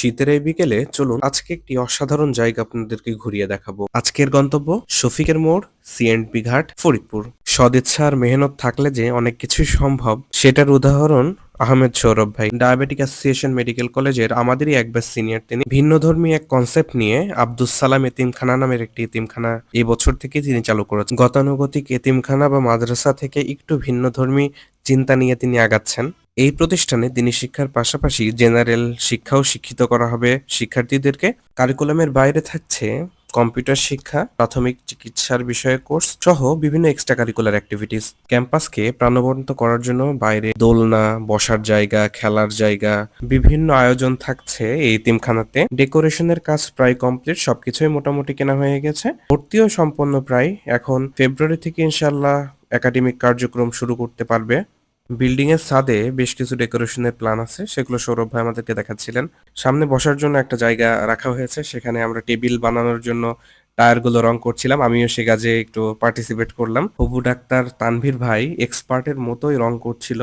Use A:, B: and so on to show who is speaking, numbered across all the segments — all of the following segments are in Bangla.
A: শীতের এই বিকেলে চলুন আজকে একটি অসাধারণ জায়গা আপনাদেরকে ঘুরিয়ে দেখাবো। আজকের গন্তব্য শফিকের মোড় সিএনপি ঘাট, ফরিদপুর। সদিচ্ছা আর মেহনত থাকলে যে অনেক কিছুই সম্ভব, সেটার উদাহরণ আহমেদ সৌরভ ভাই। ডায়াবেটিক অ্যাসোসিয়েশন মেডিকেল কলেজের আমাদেরই এক সিনিয়র। তিনি ভিন্ন ধর্মী এক কনসেপ্ট নিয়ে আব্দুস সালাম এতিমখানা নামের একটি এতিমখানা এই বছর থেকে তিনি চালু করেছেন। গতানুগতিক এতিমখানা বা মাদ্রাসা থেকে একটু ভিন্ন ধর্মী চিন্তা নিয়ে তিনি আগাচ্ছেন। এই প্রতিষ্ঠানে তিনি শিক্ষার পাশাপাশি জেনারেল শিক্ষাও শিক্ষিত করা হবে। শিক্ষার্থীদেরকে কারিকুলামের বাইরে থাকছে কম্পিউটার শিক্ষা, প্রাথমিক চিকিৎসার বিষয়ে কোর্স সহ বিভিন্ন এক্সট্রা কারিকুলার অ্যাক্টিভিটিস ক্যাম্পাসকে প্রাণবন্ত করার জন্য বাইরে দোলনা, বসার জায়গা, খেলার জায়গা, বিভিন্ন আয়োজন থাকছে এই তিমখানাতে। ডেকোরেশনের কাজ প্রায় কমপ্লিট, সবকিছুই মোটামুটি কেনা হয়ে গেছে। ভর্তিও সম্পন্ন প্রায়। এখন ফেব্রুয়ারি থেকে ইনশাল্লাহ একাডেমিক কার্যক্রম শুরু করতে পারবে। বিল্ডিং এর ছাদে বেশ কিছু ডেকোরেশনের প্ল্যান আছে, সেগুলো সৌরভ ভাই আমাদেরকে দেখাচ্ছিলেন। সামনে বসার জন্য একটা জায়গা রাখা হয়েছে, সেখানে আমরা টেবিল বানানোর জন্য টায়ারগুলো রং করছিলাম, আমিও সে কাজে একটু পার্টিসিপেট করলাম। হবু ডাক্তার তানভীর ভাই এক্সপার্টের মতোই রং করছিল।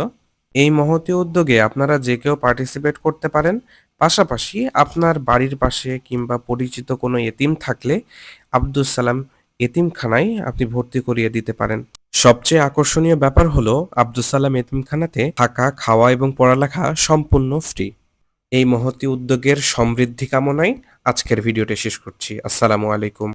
A: এই মহতী উদ্যোগে আপনারা যে কেউ পার্টিসিপেট করতে পারেন, পাশাপাশি আপনার বাড়ির পাশে কিংবা পরিচিত কোনো এতিম থাকলে আব্দুস সালাম এতিমখানায় আপনি ভর্তি করিয়ে দিতে পারেন। সবচেয়ে আকর্ষণীয় ব্যাপার হলো আব্দুল সালাম এতিমখানাতে থাকা, খাওয়া এবং পড়ালেখা সম্পূর্ণ ফ্রি এই মহতি উদ্যোগের সমৃদ্ধি কামনায় আজকের ভিডিওটি শেষ করছি। আসসালামু আলাইকুম।